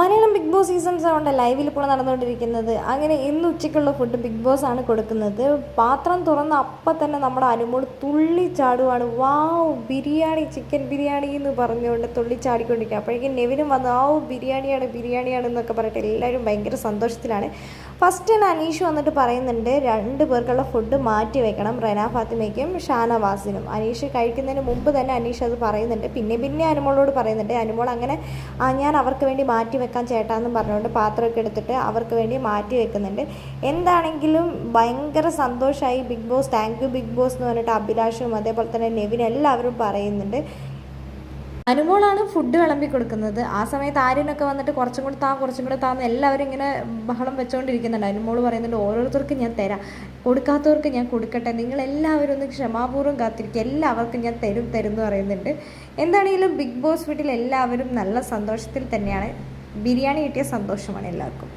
Malayalam big boss season സെവന്റെ ലൈവിൽ ഇപ്പോൾ നടന്നുകൊണ്ടിരിക്കുന്നത്. അങ്ങനെ ഇന്ന് ഉച്ചയ്ക്കുള്ള ഫുഡ് ബിഗ് ബോസ് ആണ് കൊടുക്കുന്നത്. പാത്രം തുറന്ന അപ്പം തന്നെ നമ്മുടെ അനുമോൾ തുള്ളി ചാടുവാണ്. വാവ് ബിരിയാണി ചിക്കൻ ബിരിയാണി എന്ന് പറഞ്ഞുകൊണ്ട് തുള്ളി ചാടിക്കൊണ്ടിരിക്കുക. അപ്പോഴേക്കും നെവിനും വന്ന് ആ ബിരിയാണിയാണ് ബിരിയാണിയാണ് എന്നൊക്കെ പറഞ്ഞിട്ട് എല്ലാവരും ഭയങ്കര സന്തോഷത്തിലാണ്. ഫസ്റ്റ് തന്നെ അനീഷ് വന്നിട്ട് പറയുന്നുണ്ട് രണ്ട് പേർക്കുള്ള ഫുഡ് മാറ്റി വെക്കണം റെന ഫാത്തിമയ്ക്കും ഷാനവാസിനും. അനീഷ് കഴിക്കുന്നതിന് മുമ്പ് തന്നെ അനീഷ് അത് പറയുന്നുണ്ട്. പിന്നെ പിന്നെ അനുമോളോട് പറയുന്നുണ്ട് അനുമോൾ അങ്ങനെ "ആ, ഞാൻ അവർക്ക് വേണ്ടി മാറ്റി വെക്കാൻ ചേട്ടാന്നും പറഞ്ഞുകൊണ്ട് പാത്രമൊക്കെ എടുത്തിട്ട് അവർക്ക് വേണ്ടി മാറ്റി വെക്കുന്നുണ്ട്. എന്താണെങ്കിലും ഭയങ്കര സന്തോഷമായി big boss thank you big boss എന്ന് പറഞ്ഞിട്ട് അഭിലാഷും അതേപോലെ തന്നെ നെവിൻ എല്ലാവരും പറയുന്നുണ്ട്. അനുമോളാണ് ഫുഡ് വിളമ്പി കൊടുക്കുന്നത്. ആ സമയത്ത് ആര്യനൊക്കെ വന്നിട്ട് കുറച്ചും കൂടി താ കുറച്ചും കൂടി താന്ന് എല്ലാവരും ഇങ്ങനെ ബഹളം വെച്ചുകൊണ്ടിരിക്കുന്നുണ്ട് അനുമോൾ പറയുന്നുണ്ട് ഓരോരുത്തർക്കും ഞാൻ തരാം. കൊടുക്കാത്തവർക്ക് ഞാൻ കൊടുക്കട്ടെ. നിങ്ങൾ എല്ലാവരും ഒന്ന് ക്ഷമാപൂർവം കാത്തിരിക്കുക. എല്ലാവർക്കും ഞാൻ തരും തരും എന്ന് പറയുന്നുണ്ട്. എന്താണെങ്കിലും ബിഗ് ബോസ് വീട്ടിൽ എല്ലാവരും നല്ല സന്തോഷത്തിൽ തന്നെയാണ്. ബിരിയാണി കിട്ടിയ സന്തോഷമാണ് എല്ലാവർക്കും.